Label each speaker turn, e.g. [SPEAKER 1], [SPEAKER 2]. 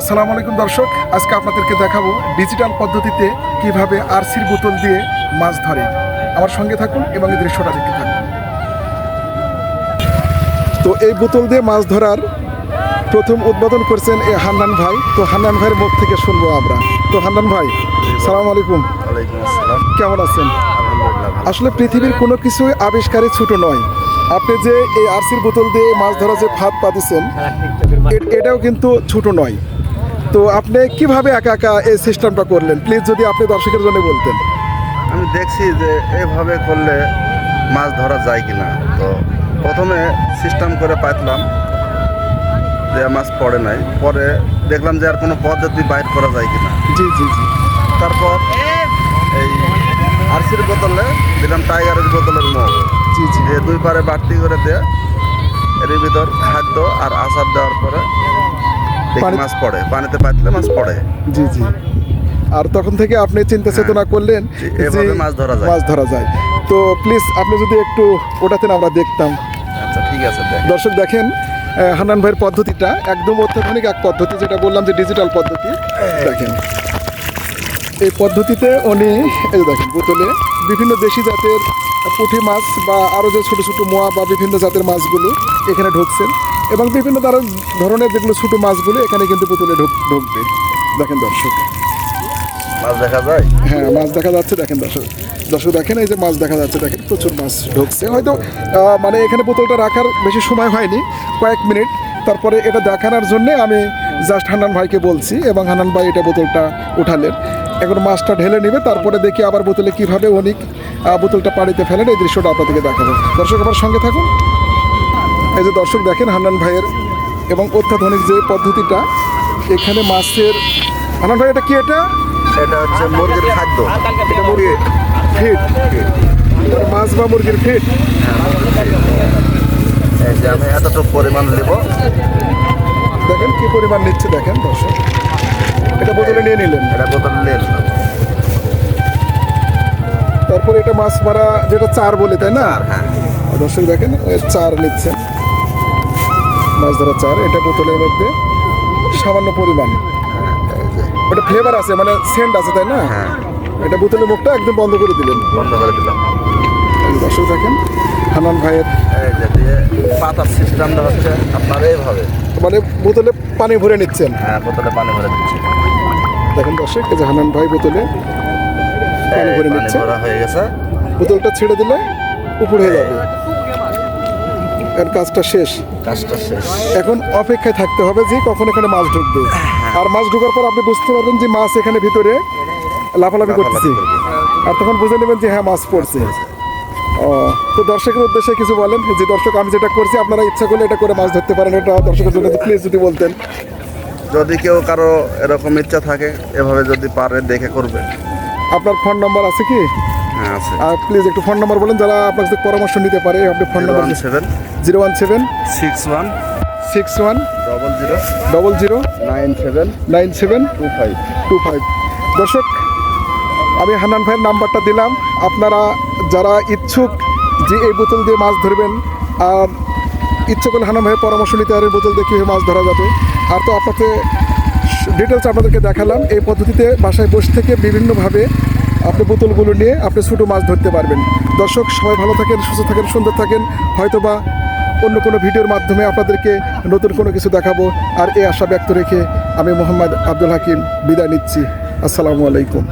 [SPEAKER 1] আসসালামু আলাইকুম দর্শক আজকে আপনাদেরকে দেখাবো ডিজিটাল পদ্ধতিতে কীভাবে আরসির বোতল দিয়ে মাছ ধরে। আমার সঙ্গে থাকুন এবং এই দৃশ্যটা দেখতে থাকুন। তো এই বোতল দিয়ে মাছ ধরার প্রথম উদ্বোধন করছেন এই হান্নান ভাই। তো হান্নান ভাইয়ের মুখ থেকে শুনব আমরা। তো হান্নান ভাই সালাম আলাইকুম। কেমন আছেন? আসলে পৃথিবীর কোনো কিছুই আবিষ্কারে ছোট নয়। আপনি যে এই আরসির বোতল দিয়ে মাছ ধরা যে ফাঁদ পাতিছেন এটাও কিন্তু ছোট নয়। তো আপনি কীভাবে একা একা এই সিস্টেমটা করলেন? প্লিজ যদি আপনি দর্শকের জন্য বলতেন।
[SPEAKER 2] আমি দেখছি যে এভাবে করলে মাছ ধরা যায় কিনা। তো প্রথমে সিস্টেম করে পাইতলাম যে মাছ পড়ে নাই। পরে দেখলাম যে আর কোনো পদ্ধতি বাইর করা যায় কিনা।
[SPEAKER 1] জি জি জি।
[SPEAKER 2] তারপর এই আরসির বোতলে দিলাম টাইগারের বোতলের মুখ
[SPEAKER 1] জি জি।
[SPEAKER 2] দুই পারে বাড়তি করে দিয়ে এর ভিতর খাদ্য আর আচার দেওয়ার পরে মাছ পড়ে পানিতে পাইলে মাছ পড়ে।
[SPEAKER 1] জি জি। আর তখন থেকে আপনি চিন্তা চেতনা করলেন
[SPEAKER 2] এভাবে মাছ ধরা যায়।
[SPEAKER 1] মাছ ধরা যায়। তো প্লিজ আপনি যদি একটু ওটাতেন আমরা দেখতাম।
[SPEAKER 2] আচ্ছা ঠিক আছে
[SPEAKER 1] দর্শক দেখেন হান্নান ভাইয়ের পদ্ধতিটা একদম অত্যাধুনিক এক পদ্ধতি যেটা বললাম যে ডিজিটাল পদ্ধতি। দেখেন। এই পদ্ধতিতে উনি এই দেখেন বোতলে বিভিন্ন দেশি জাতের পুঁটি মাছ বা আরও যে ছোটো ছোটো মোয়া বা বিভিন্ন জাতের মাছগুলো এখানে ঢুকছেন। এবং বিভিন্ন ধরনের ধরনের যেগুলো ছোটো মাছগুলো এখানে কিন্তু বোতলে ঢুক ঢুকবে। দেখেন দর্শক।
[SPEAKER 2] মাছ দেখা যায়?
[SPEAKER 1] হ্যাঁ মাছ দেখা যাচ্ছে দেখেন দর্শক। দর্শক দেখেন এই যে মাছ দেখা যাচ্ছে দেখেন প্রচুর মাছ ঢুকছে। হয়তো মানে এখানে বোতলটা রাখার বেশি সময় হয়নি কয়েক মিনিট। তারপরে এটা দেখানোর জন্যে আমি জাস্ট হান্নান ভাইকে বলছি এবং হান্নান ভাই এটা বোতলটা উঠালেন। এখন মাছটা ঢেলে নেবে তারপরে দেখি আবার বোতলে কীভাবে উনি আহ, বোতলটা পানিতে ফেলেন। এই দৃশ্যটা আপনাদেরকে দেখাবো। দর্শক আমার সঙ্গে থাকুন। এই যে দর্শক দেখেন হান্নান ভাইয়ের এবং অত্যাধুনিক যে পদ্ধতিটা এখানে মাছের হান্নান ভাই এটা কি এটা?
[SPEAKER 2] এটা হচ্ছে মুরগির খাদ্য।
[SPEAKER 1] এটা মুরগির ফিট মাছ বা মুরগির ফিট
[SPEAKER 2] এই যে আমি এতটুকু পরিমাণ নেব।
[SPEAKER 1] দেখেন কি পরিমাণ নিচ্ছে দেখেন দর্শক। এটা বোতলে নিয়ে নিলেন?
[SPEAKER 2] এটা বোতল নেন
[SPEAKER 1] তারপরে এটা মাছ মারা যেটা চার বলে তাই না?
[SPEAKER 2] হ্যাঁ।
[SPEAKER 1] দর্শক দেখেন চার নিচ্ছে। মাছ ধরা চার এটা বোতলের মধ্যে সামান্য পরিমাণ। ওটা ফ্লেভার আছে মানে সেন্ট আছে তাই না?
[SPEAKER 2] হ্যাঁ।
[SPEAKER 1] এটা বোতলের মুখটা একদম বন্ধ করে দিলেন।
[SPEAKER 2] বন্ধ করে দিলাম।
[SPEAKER 1] দর্শক দেখেন হানান ভাইয়ের
[SPEAKER 2] পাতার সিস্টেমটা হচ্ছে আপনার এইভাবে।
[SPEAKER 1] মানে বোতলে পানি ভরে নিচ্ছেন।
[SPEAKER 2] হ্যাঁ বোতলে পানি ভরে দিচ্ছি।
[SPEAKER 1] দেখেন দর্শক যে হানান ভাই বোতলে পানি ভরে নিচ্ছে।
[SPEAKER 2] হয়ে গেছে।
[SPEAKER 1] বোতলটা ছেড়ে দিলে উপরে হয়ে যাবে। এর কাজটা শেষ।
[SPEAKER 2] কাজটা শেষ।
[SPEAKER 1] এখন অপেক্ষায় থাকতে হবে যে কখন এখানে মাছ ঢুকবে। আর মাছ ঢোকার পর আপনি বুঝতে পারবেন যে মাছ এখানে ভিতরে লাফালাফি করতেছে। আর তখন বুঝে নেবেন যে হ্যাঁ মাছ পড়ছে। ও তো দর্শকের উদ্দেশ্যে কিছু বলেন। যে দর্শক আমি যেটা করছি আপনারা ইচ্ছা করলে এটা করে মাছ ধরতে পারেন। এটা দর্শকের জন্য প্লিজ যদি বলতেন।
[SPEAKER 2] যদি কেউ কারও এরকম ইচ্ছা থাকে এভাবে যদি পারে দেখে করবে।
[SPEAKER 1] আপনার ফোন নাম্বার আছে কি?
[SPEAKER 2] হ্যাঁ আছে।
[SPEAKER 1] আর প্লিজ একটু ফোন নাম্বার বলেন যারা আপনার কাছে পরামর্শ নিতে পারে আপনি phone number
[SPEAKER 2] seven.
[SPEAKER 1] Zero one seven.
[SPEAKER 2] Six one.
[SPEAKER 1] Six one.
[SPEAKER 2] Double zero.
[SPEAKER 1] Double zero.
[SPEAKER 2] Nine seven.
[SPEAKER 1] Nine seven.
[SPEAKER 2] Two five.
[SPEAKER 1] Two five. দর্শক আমি হান্নান ভাইয়ের নাম্বারটা দিলাম। আপনারা যারা ইচ্ছুক যে এই বোতল দিয়ে মাছ ধরবেন আর ইচ্ছে করলে হান্নান ভাইয়ের পরামর্শ নিতে পারেন, বোতল দিয়ে কীভাবে মাছ ধরা যাবে। আর তো আপনাকে ডিটেলস আপনাদেরকে দেখালাম, এই পদ্ধতিতে বাসায় বসে থেকে বিভিন্নভাবে আপনি বোতলগুলো নিয়ে আপনি ছোটো মাছ ধরতে পারবেন। দর্শক, সবাই ভালো থাকেন, সুস্থ থাকেন, সুন্দর থাকেন। হয়তোবা অন্য কোনো ভিডিওর মাধ্যমে আপনাদেরকে নতুন কোনো কিছু দেখাবো। আর এই আশা ব্যক্ত রেখে আমি মোহাম্মদ আব্দুল হাকিম বিদায় নিচ্ছি। আসসালামু আলাইকুম।